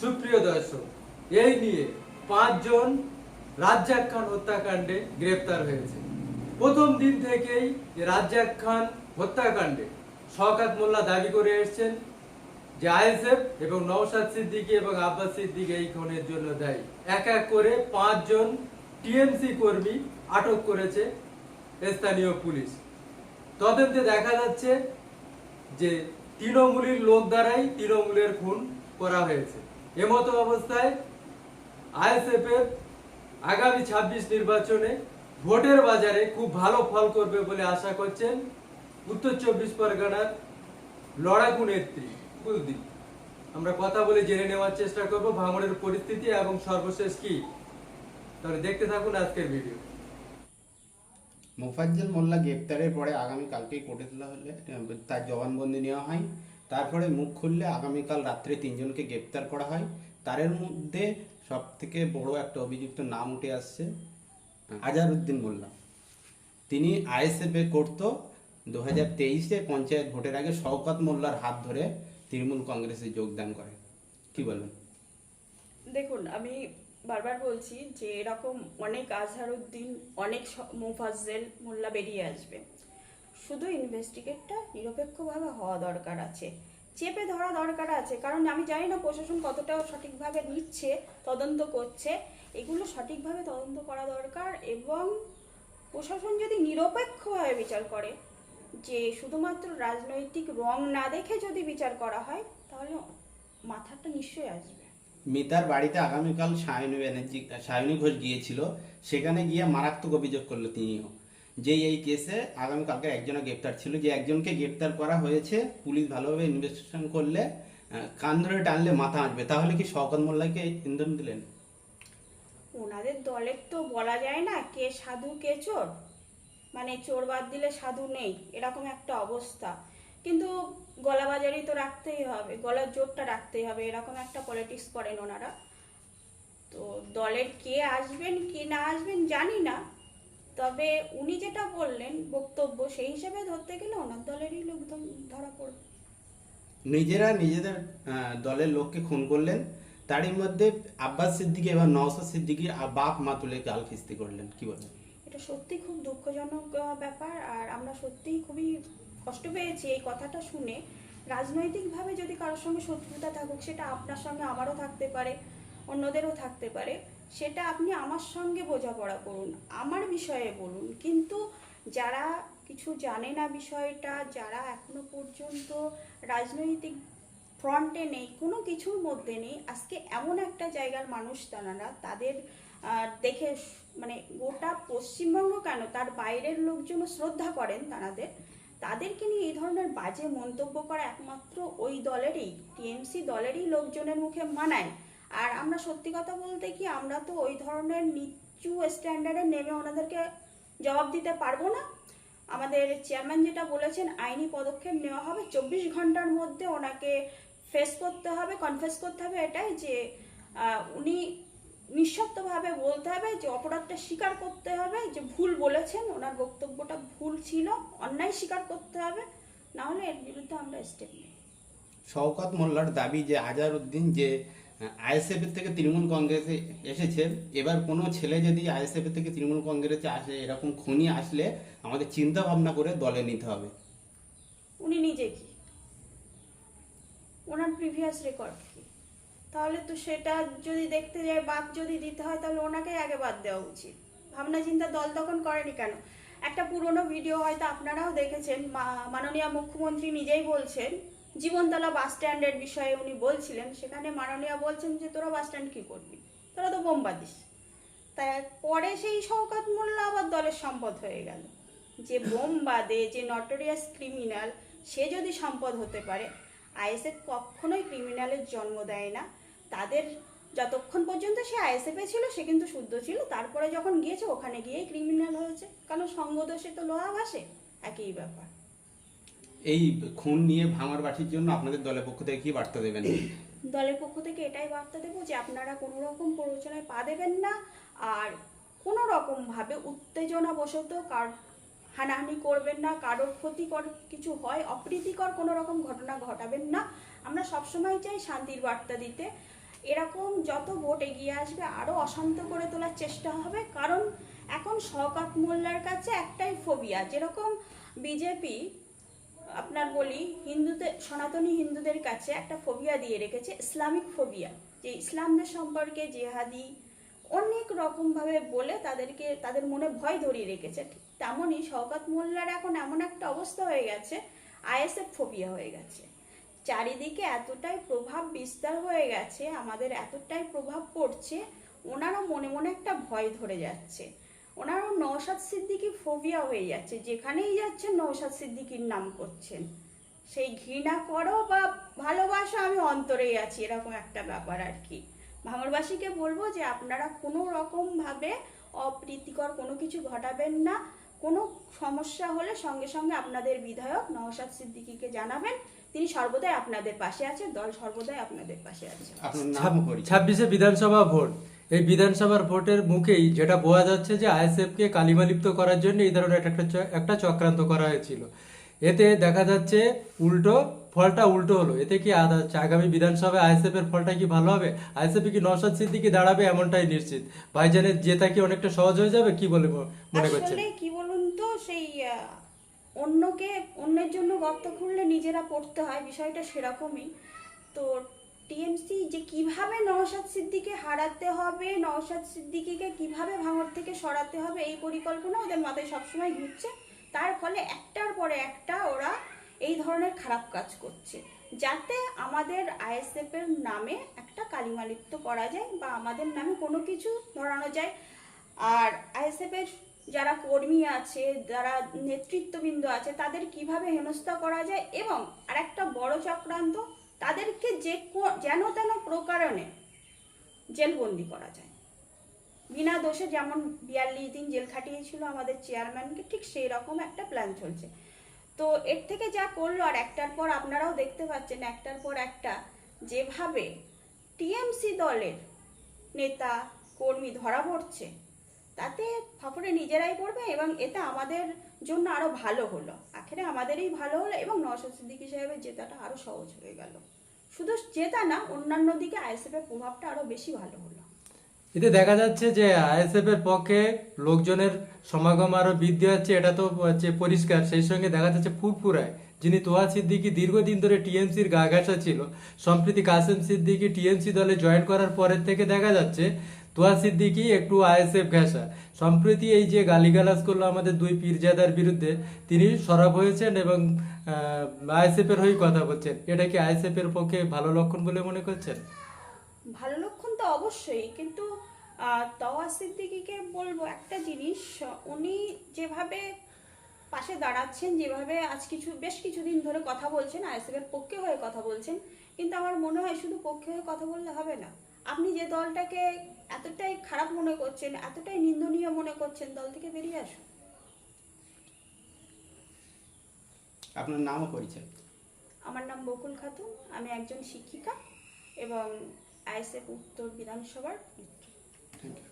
সুপ্রিয় দর্শক, এই নিয়ে পাঁচজন রাজ্জাক খান হত্যাকাণ্ডে গ্রেপ্তার হয়েছে। প্রথম দিন থেকেই রাজ্জাক খান হত্যাকাণ্ডে শওকাত মোল্লা দাবি করে এসেছেন যে আইএসএফ এবং নওশাদ সিদ্দিকী এবং আব্বাস সিদ্দিক এই খুনের জন্য দায়ী। এক এক করে পাঁচজন টিএমসি কর্মী আটক করেছে স্থানীয় পুলিশ। তদন্তে দেখা যাচ্ছে যে তৃণমূলের লোক দ্বারাই তৃণমূলের খুন করা হয়েছে। এমতো অবস্থায় আইএসএফ এর আগামী ছাব্বিশ নির্বাচনে ভোটের বাজারে খুব ভালো ফল করবে বলে আশা করছেন উত্তর চব্বিশ পরগনার লড়াকু নেত্রী কুলদীপ। আমরা কথা বলে জেনে নেওয়ার চেষ্টা করব ভাঙড়ের পরিস্থিতি এবং সর্বশেষ কি। তাহলে দেখতে থাকুন আজকের ভিডিও। মোফাজ্জল মোল্লা গ্রেপ্তারের পরে আগামীকালকেই কোর্টে তোলা হলে, তার জবানবন্দি নেওয়া হয় তারপরে মুখ খুললে আগামীকাল রাত্রে তিনজনকে গ্রেপ্তার করা হয়। তারের মধ্যে সব থেকে বড় একটা অভিযুক্ত নাম উঠে আসছে আজারউদ্দিন মোল্লা। তিনি আইএসএফে করতো। দু হাজার তেইশে পঞ্চায়েত ভোটের আগে শওকত মোল্লার হাত ধরে তৃণমূল কংগ্রেসে যোগদান করে। কি বলবেন? দেখুন আমি বারবার বলছি যে এরকম অনেক আজহারউদ্দিন অনেক মোফাজ্জেল মোল্লা বেরিয়ে আসবে। শুধু ইনভেস্টিগেটটা নিরপেক্ষভাবে হওয়া দরকার আছে। চেপে ধরা দরকার আছে, কারণ আমি জানি না প্রশাসন কতটা সঠিকভাবে নিচ্ছে, তদন্ত করছে। এগুলো সঠিকভাবে তদন্ত করা দরকার এবং প্রশাসন যদি নিরপেক্ষভাবে বিচার করে যে শুধুমাত্র রাজনৈতিক রং না দেখে যদি বিচার করা হয়, তাহলে মাথাটা নিশ্চয়ই আসবে। মিতার বাড়িতে আগামীকাল সায়নী ব্যানার্জি সায়নী ঘোষ গিয়েছিল। সেখানে গিয়ে মারাত্মক অভিযোগ করল তিনিও। যে এই কেসে আগামীকালকে একজনের গ্রেপ্তার ছিল, যে একজনকে গ্রেপ্তার করা হয়েছে, পুলিশ ভালোভাবে ইনভেস্টিগেশন করলে কান ধরে টানলে মাথা আসবে তাহলে কি শওকত মোল্লাকে ইন্ধন দিলেন? ওনাদের দলের তো বলা যায় না, কে সাধু, কে চোর। মানে চোর বাদ দিলে সাধু নেই, এরকম একটা অবস্থা। কিন্তু গলা গলাবাজারি তো রাখতেই হবে, গলার জোরটা রাখতেই হবে, এরকম একটা পলিটিক্স করেন ওনারা। তো দলের কে আসবেন, কে না আসবেন জানি না। তবে উনি যেটা বললেন বক্তব্য সেই হিসেবে ধরতে গেলে ওনার দলেরই লোক ধরা পড়বে নিজেরা নিজেদের দলের লোককে খুন করলেন। তারই মধ্যে আব্বাস সিদ্দিকী এবং নওসাদ সিদ্দিকী আর বাপ মা তুলে গাল খিস্তি করলেন। কি বলেন? এটা সত্যি খুব দুঃখজনক ব্যাপার। আর আমরা সত্যিই খুবই কষ্ট পেয়েছি এই কথাটা শুনে। রাজনৈতিকভাবে যদি কারোর সঙ্গে শত্রুতা থাকুক সেটা আপনার সঙ্গে আমারও থাকতে পারে অন্যদেরও থাকতে পারে। সেটা আপনি আমার সঙ্গে বোঝাপড়া করুন, আমার বিষয়ে বলুন। কিন্তু যারা কিছু জানে না বিষয়টা, যারা এখনও পর্যন্ত রাজনৈতিক ফ্রন্টে নেই, কোনো কিছুর মধ্যে নেই, আজকে এমন একটা জায়গার মানুষ তারা তাদের দেখে মানে গোটা পশ্চিমবঙ্গ কেন, তার বাইরের লোকজনও শ্রদ্ধা করেন তাদের তাদেরকে নিয়ে এই ধরনের বাজে মন্তব্য করা একমাত্র ওই দলেরই, টিএমসি দলেরই লোকজনের মুখে মানায়। আর আমরা সত্যি কথা বলতে কি, আমরা তো ওই ধরনের নিচু স্ট্যান্ডার্ডে নেমে ওনাদেরকে জবাব দিতে পারব না। আমাদের চেয়ারম্যান যেটা বলেছেন, আইনি পদক্ষেপ নেওয়া হবে। চব্বিশ ঘণ্টার মধ্যে ওনাকে ফেস করতে হবে কনফেস করতে হবে এটাই যে উনি নিঃশব্দভাবে বলতে হবে যে, অপরাধটা স্বীকার করতে হবে, যে ভুল বলেছেন, ওনার বক্তব্যটা ভুল ছিল, অন্যায় স্বীকার করতে হবে, না হলে এর বিরুদ্ধে আমরা স্টেপ নেব। শওকত মোল্লার দাবি যে আজারউদ্দিন যে আইএসএফ থেকে তৃণমূল কংগ্রেসে এসেছে। এবার কোনো ছেলে যদি আইএসএফ থেকে তৃণমূল কংগ্রেসে আসে, এরকম খুনি আসলে আমাদের চিন্তা ভাবনা করে দলে নিতে হবে। উনি নিজে কি? ওনার প্রিভিয়াস রেকর্ড কি? তাহলে তো সেটা যদি দেখতে যায়, বাদ যদি দিতে হয়, তাহলে ওনাকেই আগে বাদ দেওয়া উচিত। ভাবনা চিন্তা দল তখন করেনি কেন? একটা পুরনো ভিডিও হয়তো আপনারাও দেখেছেন মাননীয় মুখ্যমন্ত্রী নিজেই বলছেন জীবনতলা বাস স্ট্যান্ডের বিষয়ে উনি বলছিলেন, সেখানে মাননীয় বলছেন যে তোরা বাস স্ট্যান্ড কী করবি? তোরা তো বোম বাঁধিস। তাই পরে সেই শওকাত মোল্লা আবার দলের সম্পদ হয়ে গেল। যে বোম বাদে যে নটোরিয়াস ক্রিমিনাল সে যদি সম্পদ হতে পারে, আইএসএফ কখনোই ক্রিমিনালের জন্ম দেয় না। তাদের যতক্ষণ পর্যন্ত সে আইএসএফে ছিল, সে কিন্তু শুদ্ধ ছিল। তারপরে যখন গিয়েছে, ওখানে গিয়েই ক্রিমিনাল হয়েছে। কারণ সঙ্গদোষে তো লোহা ভাসে একই ব্যাপার। এই খুন নিয়ে ভাঙার বাটির জন্য আপনাদের দলের পক্ষ থেকে কি বার্তা দেবেন? দলের পক্ষ থেকে এটাই বার্তা দেবো যে আপনারা কোনো রকম প্ররোচনায় পা দেবেন না আর কোনো রকমভাবে উত্তেজনাবশত কার হানাহানি করবেন না, কারোর ক্ষতিকর কিছু হয়, অপ্রীতিকর কোনো রকম ঘটনা ঘটাবেন না। আমরা সবসময় চাই শান্তির বার্তা দিতে। এরকম যত ভোট এগিয়ে আসবে আরও অশান্ত করে তোলার চেষ্টা হবে। কারণ এখন শওকাত মোল্লার কাছে একটাই ফোবিয়া যেরকম বিজেপি আপনার বলি হিন্দুদের সনাতনী হিন্দুদের কাছে একটা ফোবিয়া দিয়ে রেখেছে, ইসলামিক ফোবিয়া যে ইসলামদের সম্পর্কে জেহাদি অনেক রকমভাবে বলে তাদেরকে, তাদের মনে ভয় ধরিয়ে রেখেছে। তেমনই শওকাত মোল্লার এখন এমন একটা অবস্থা হয়ে গেছে, আইএসএফ ফোবিয়া হয়ে গেছে। চারিদিকে এতটাই প্রভাব বিস্তার হয়ে গেছে, আমাদের এতটাই প্রভাব পড়ছে, ওনারও মনে মনে একটা ভয় ধরে যাচ্ছে। ওনারও নৌসাদ সিদ্দিকি ফোবিয়া হয়ে যাচ্ছে যেখানেই যাচ্ছেন নৌসাদ সিদ্দিকির নাম করছেন। সেই ঘৃণা করো বা ভালোবাসা আমি অন্তরেই আছি এরকম একটা ব্যাপার আর কি। ভাঙরবাসীকে বলব যে আপনারা কোনো রকমভাবে অপ্রীতিকর কোনো কিছু ঘটাবেন না। কোনো সমস্যা হলে সঙ্গে সঙ্গে আপনাদের বিধায়ক নওশাদ সিদ্দিকিকে জানাবেন। তিনি সর্বদাই আপনাদের পাশে আছে দল সর্বদাই আপনাদের পাশে আছে। ছাব্বিশে বিধানসভা ভোট। এই বিধানসভার ভোটের মুখেই যেটা বোঝা যাচ্ছে যে আইএসএফকে কালিমালিপ্ত করার জন্য এই ধরনের একটা একটা চক্রান্ত করা হয়েছিল। এতে দেখা যাচ্ছে উল্টো ফলটা উল্টো হলো। এতে কি আদা- আগামী বিধানসভায় আইএসএফ এর ফলটা কি ভালো হবে? আইএসএফ কি নশাদ সিদ্দিকি দাঁড়াবে এমনটাই নিশ্চিত। ভাইজানের জেতা কি অনেকটা সহজ হয়ে যাবে? কি বলে মনে করছেন? আসলে কি বলুন তো সেই অন্যকে অন্যের জন্য গর্ত খুঁড়লে নিজেরা পড়তে হয় বিষয়টা সেরকমই। তো টিএমসি যে কীভাবে নওশাদ সিদ্দিকে হারাতে হবে, নওশাদ সিদ্দিকিকে কীভাবে ভাঙর থেকে সরাতে হবে, এই পরিকল্পনা ওদের মাথায় সবসময় ঘুরছে। তার ফলে একটার পরে একটা ওরা এই ধরনের খারাপ কাজ করছে। যাতে আমাদের আইএসএফ এর নামে একটা কালিমালিপ্ত করা যায় বা আমাদের নামে কোনো কিছু ধরানো যায়। আর আইএসএফ এর যারা কর্মী আছে, যারা নেতৃত্ববৃন্দ আছে, তাদের কীভাবে হেনস্থা করা যায় এবং আরেকটা বড় চক্রান্ত তাদেরকে যে যেন তেন প্রকারণে জেলবন্দি করা যায়। বিনা দোষে যেমন বিয়াল্লিশ দিন জেল খাটিয়েছিল আমাদের চেয়ারম্যানকে, ঠিক সেই রকম একটা প্ল্যান চলছে। তো এর থেকে যা করল, আর একটার পর আপনারাও দেখতে পাচ্ছেন, একটার পর একটা যেভাবে টিএমসি দলের নেতা, কর্মী ধরা পড়ছে, তাতে ফাপড়ে নিজেরাই পড়বে এবং এতে আমাদের জন্য আরও ভালো হলো। আখেরে আমাদেরই ভালো হলো এবং নওশাদ সিদ্দিকী সাহেবের জেতাটা আরও সহজ হয়ে গেল। শুধু জেতা না, অন্যান্য দিকে আইএসএফ এর প্রভাবটা আরও বেশি ভালো হলো। এতে দেখা যাচ্ছে যে আইএসএফ এর পক্ষে লোকজনের সমাগম আরও বৃদ্ধি হচ্ছে, এটা তো হচ্ছে পরিষ্কার। সেই সঙ্গে দেখা যাচ্ছে ফুরফুরায়, যিনি তোয়া সিদ্দিকি দীর্ঘদিন ধরে টিএমসির গা ঘাসা ছিল, সম্প্রীতি কাসেম সিদ্দিকি টিএমসি দলে জয়েন করার পরের থেকে দেখা যাচ্ছে তোয়া সিদ্দিকি একটু আইএসএফ ঘেঁষা। সম্প্রতি এই যে গালিগালাজ করল আমাদের দুই পীরজাদার বিরুদ্ধে, তিনি সরব হয়েছেন এবং আইএসএফ এর হয়েই কথা বলছেন। এটা কি আইএসএফ এর পক্ষে ভালো লক্ষণ বলে মনে করছেন? ভালো লক্ষণ তো অবশ্যই, কিন্তু তওয়া সিদ্দিকিকে বলব একটা জিনিস, উনি যেভাবে পাশে দাঁড়াচ্ছেন, যেভাবে আজ কিছু, বেশ কিছুদিন ধরে কথা বলছেন আইএসএফ এর পক্ষে হয়ে কথা বলছেন, কিন্তু আমার মনে হয় শুধু পক্ষে হয়ে কথা বললে হবে না। আপনি যে দলটাকে এতটাই খারাপ মনে করছেন এতটাই নিন্দনীয় মনে করছেন দল থেকে বেরিয়ে আসুন। আপনার নাম ও পরিচয়। আমার নাম বকুল খাতুন আমি একজন শিক্ষিকা এবং আইএসএফ উত্তর বিধানসভার থ্যাংক ইউ